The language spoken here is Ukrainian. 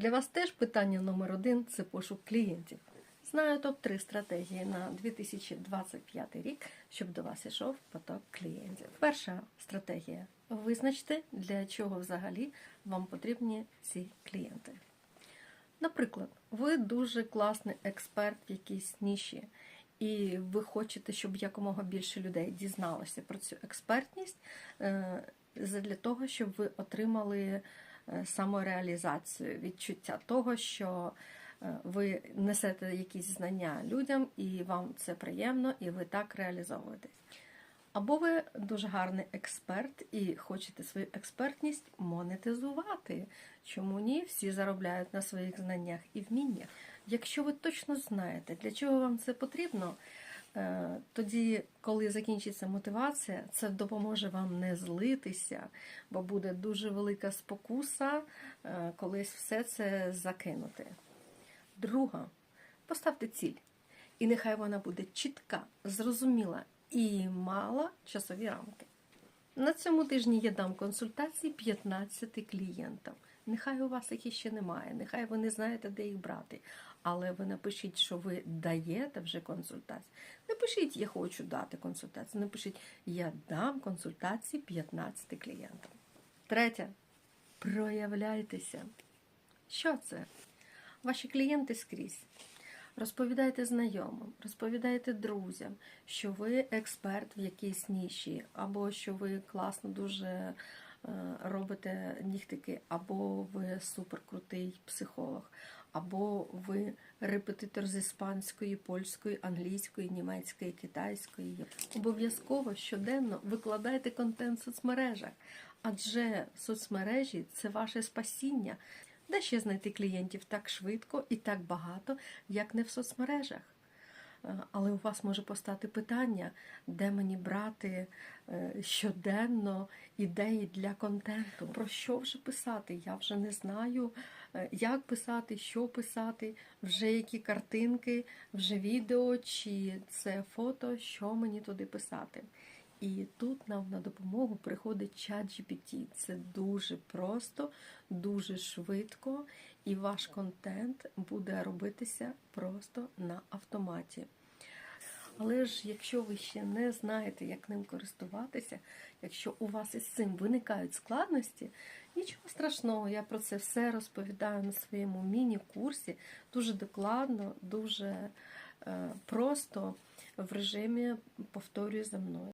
Для вас теж питання номер один це пошук клієнтів. Знаю топ-3 стратегії на 2025 рік, щоб до вас ішов поток клієнтів. Перша стратегія визначте, для чого взагалі вам потрібні ці клієнти. Наприклад, ви дуже класний експерт в якійсь ніші, і ви хочете, щоб якомога більше людей дізналося про цю експертність е, для того, щоб ви отримали самореалізацію, відчуття того, що е, ви несете якісь знання людям, і вам це приємно, і ви так реалізовуєтесь. Або ви дуже гарний експерт і хочете свою експертність монетизувати. Чому ні? Всі заробляють на своїх знаннях і вміннях. Якщо ви точно знаєте, для чого вам це потрібно, е, тоді, коли закінчиться мотивація, це допоможе вам не злитися, бо буде дуже велика спокуса е, колись все це закинути. Друга, поставте ціль. І нехай вона буде чітка, зрозуміла і мала часові рамки. На цьому тижні я дам консультації 15 клієнтам. Нехай у вас їх ще немає, нехай ви не знаєте, де їх брати. Але ви напишіть, що ви даєте вже консультацію. Не пишіть, я хочу дати консультацію. Напишіть, я дам консультації 15 клієнтам. Третє. Проявляйтеся. Що це? Ваші клієнти скрізь. Розповідайте знайомим, розповідайте друзям, що ви експерт в якійсь ніші, або що ви класно дуже робите нігтики, або ви суперкрутий психолог, або ви репетитор з іспанської, польської, англійської, німецької, китайської. Обов'язково щоденно викладайте контент в соцмережах, адже соцмережі це ваше спасіння. Де ще знайти клієнтів так швидко і так багато, як не в соцмережах? Е, Але у вас може постати питання, де мені брати е, щоденно ідеї для контенту. Про що вже писати? Я вже не знаю, е, як писати, що писати, вже які картинки, вже відео, чи це фото, що мені туди писати. І тут нам на допомогу приходить чат GPT. Це дуже просто, дуже швидко, і ваш контент буде робитися просто на автоматі. Але ж якщо ви ще не знаєте, як ним користуватися, якщо у вас із цим виникають складності, нічого страшного, я про це все розповідаю на своєму міні-курсі дуже докладно, дуже е, просто в режимі повторюю за мною.